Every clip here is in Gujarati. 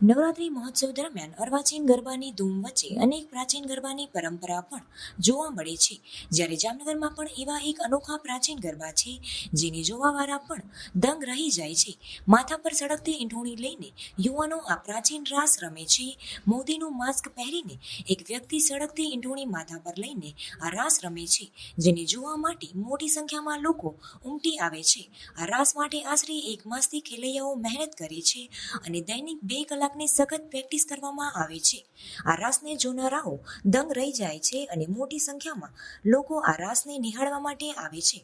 નવરાત્રી મહોત્સવ દરમિયાન અર્વાચીન ગરબાની ધૂમ વચ્ચે અનેક પ્રાચીન ગરબાની પરંપરા પણ જોવા મળે છે. જ્યારે જામનગરમાં પણ એવા એક અનોખા પ્રાચીન ગરબા છે, જેને જોવાવાળા પણ દંગ રહી જાય છે. માથા પર સળગતી ઈંઢોણી લઈને યુવાનો આ પ્રાચીન રાસ રમે છે. મોદીનું માસ્ક પહેરીને એક વ્યક્તિ સળગતી ઈંઢોણી માથા પર લઈને આ રાસ રમે છે, જેને જોવા માટે મોટી સંખ્યામાં લોકો ઉમટી આવે છે. આ રાસ માટે આશરે એક માસથી ખેલૈયાઓ મહેનત કરે છે અને દૈનિક બે કલાકની સખત પ્રેક્ટિસ કરવામાં આવે છે. આ રાસને જોનારાઓ દંગ રહી જાય છે અને મોટી સંખ્યામાં લોકો આ રાસને નિહાળવા માટે આવે છે.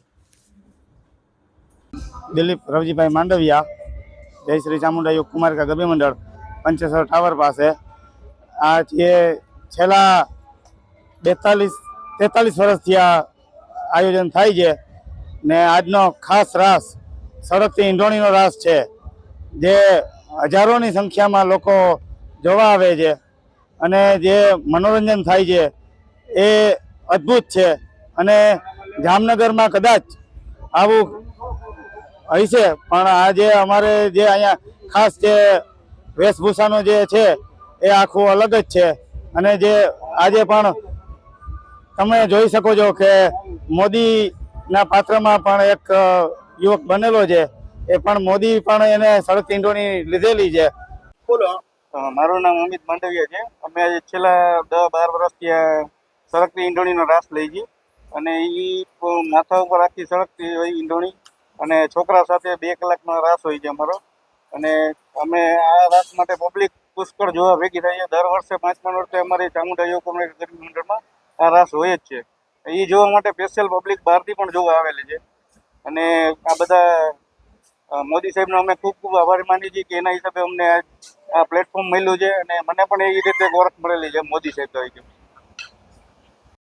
દિલીપ રવજીભાઈ માંડવિયા, જય શ્રી ચામુંડા યુગ કુમારિકા ગરબી મંડળ પંચેશ્વર ટાવર પાસે. આ જે છેલ્લા બેતાલીસ, તેતાલીસ વર્ષથી આ આયોજન થાય છે ને આજનો ખાસ રાસ, સડકથી ઈંઢોણીનો રાસ છે, જે હજારોની સંખ્યામાં લોકો જોવા આવે છે અને જે મનોરંજન થાય છે એ અદ્ભુત છે. અને જામનગરમાં કદાચ આવું હશે, પણ આજે અમારે જે અહીંયા ખાસ જે વેશભૂષાનો જે છે એ આખું અલગ જ છે. અને જે આજે પણ તમે જોઈ શકો છો કે મોદીના પાત્રમાં પણ એક યુવક બનેલો છે. એ પણ મોદી પણ એને સડક ઈંડોની લીધેલી છે. બોલો. મારું નામ અમિત માંડવિયા છે. અમે છેલ્લા દસ બાર વર્ષથી આ સડકની ઈંડોણીનો રાસ લઈ છીએ. અને એ માથા ઉપર આખી સડકતી હોય ઈંડોણી. અને છોકરા સાથે બે કલાકનો રાસ હોય છે અમારો. અને અમે આ રાસ માટે પબ્લિક પુષ્કળ જોવા ભેગી થાય છે દર વર્ષે પાંચ પાંચ વર્ષે અમારી ચામુંડા યુવક ગરીબ મંડળમાં આ રાસ હોય જ છે. એ જોવા માટે સ્પેશિયલ પબ્લિક બહારથી પણ જોવા આવેલી છે. અને આ બધા મોદી સાહેબનો અમે ખૂબ ખૂબ આભારી માની છીએ કે એના હિસાબે અમને આ પ્લેટફોર્મ મળ્યું છે અને મને પણ એ રીતે ઓળખ મળેલી છે મોદી સાહેબ તરીકે